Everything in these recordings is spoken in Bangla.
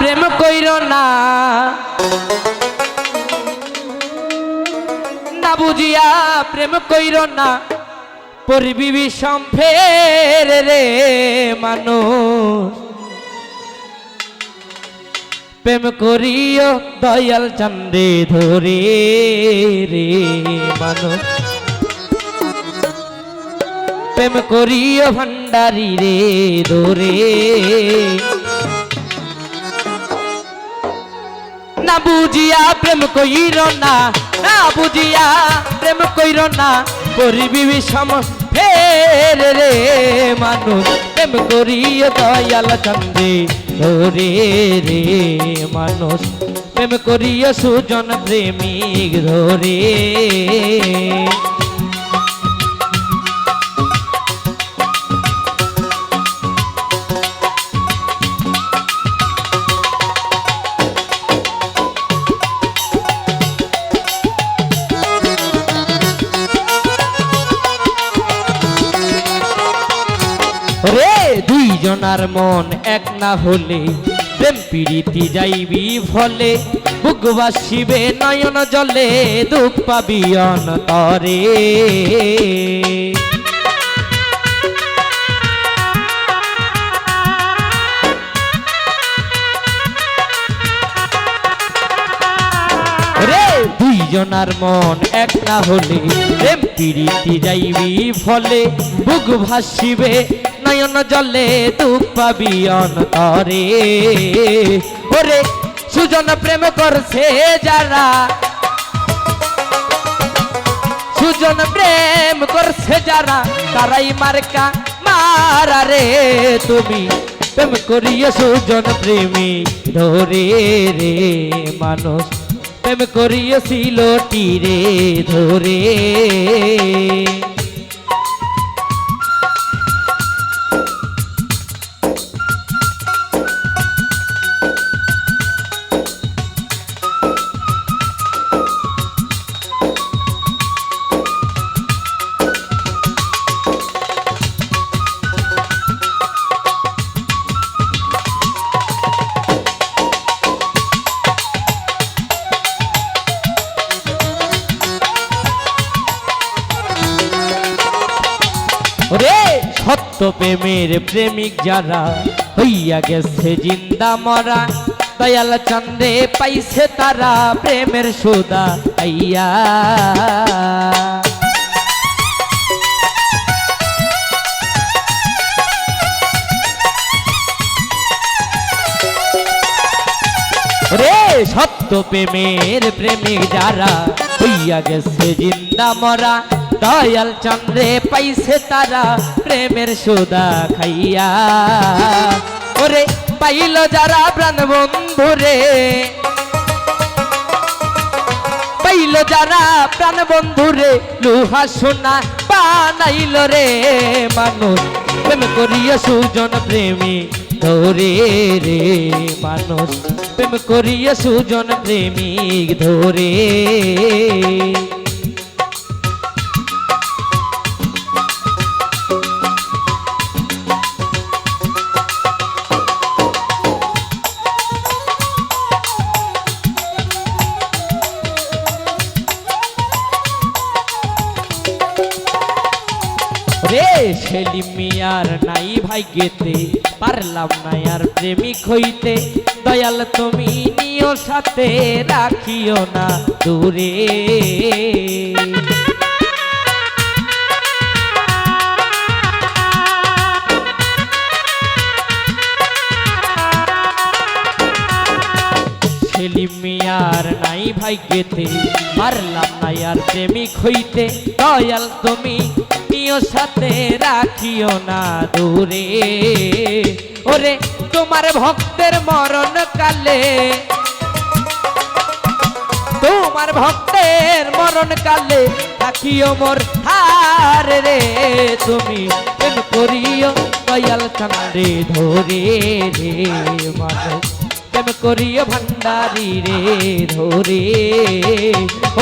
প্রেম কইর না। না বুঝিয়া প্রেম কইর না। পড়বি বিষম ফের রে মানুষ। প্রেম করিও দয়াল চান্দে ধরে রে মানুষ। প্রেম করিও ভান্ডারি রে ধরে না বুঝিয়া প্রেম কইর না না বুঝিয়া প্রেম কইর না, করিবি বিষম ফের রে মানুষ। প্রেম করিও দয়াল চন্দ্রে, ধরে রে মানুষ। প্রেম করিও সুজন প্রেমিক ধরে। রে দুইজনার মন এক না হলে, প্রেম পীড়িতি যাইবি ফলে বুক বাসিবে নয়ন জলে, দুঃখ পাবি অন্তরে। রে দুইজনার মন এক না হলে, প্রেম পীড়িতি যাইবি ফলে বুক ভাসিবে নয়ন জলে দুঃখ পাবি অন্তরে ওরে সুজন প্রেম করছে যারা। সুজন প্রেম করছে যারা, তারাই মার্কা মারা রে তুমি। প্রেম করিয়ে সুজন প্রেমী ধরে রে মানুষ। প্রেম করিয়েছিল তীরে ধরে। প্রেমের প্রেমিক যারা হইয়া গেছে জিন্দা মরা, দয়াল চন্দ্রে পাইছে তারা প্রেমের সুদা আইয়া রে সত্য প্রেমের প্রেমিক যারা হইয়া গেছে জিন্দা মরা দয়াল চন্দ্রে পাইছে তারা প্রেমের সুদা খাইয়া। ওরে পাইল যারা প্রাণ বন্ধু রে। পাইল যারা প্রাণ বন্ধু রে, লুহা সোনা বানাইল রে মানুষ। প্রেম করিয়া সুজন প্রেমী ধরে রে মানুষ। প্রেম করিয়া সুজন প্রেমিক ধরে। রে সেলিম মিয়ার নাই ভাগ্যেতে, পারলাম না আর প্রেমিক হইতে। দয়াল তুমি নিও সাথে, রাখিও না দূরে। মিয়ার নাই ভাগ্যেতে, পারলাম না আর প্রেমিক হইতে। দয়াল তুমি নিও সাথে রাখিও না দূরে। ওরে, তোমার ভক্তের মরণ কালে তোমার ভক্তের মরণ কালে রাখিও মোর হার রে। তুমি করিও, দয়াল চান্দে ধরে রে প্রেম করিও ভান্ডারি রে ধরে।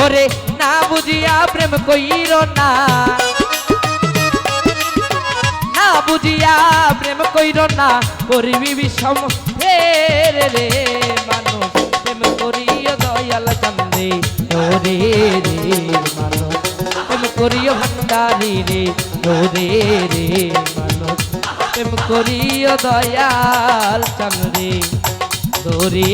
ওরে, না বুঝিয়া প্রেম কইর না। বুঝিয়া প্রেম কইর না, করিবি বিষম। হে রে রে মানুষ, প্রেম করিও দয়াল চন্দে ও রে রে মানুষ। প্রেম করিও ভণ্ডারি রে ও রে রে মানুষ। প্রেম করিও দয়াল চন্দে ও রে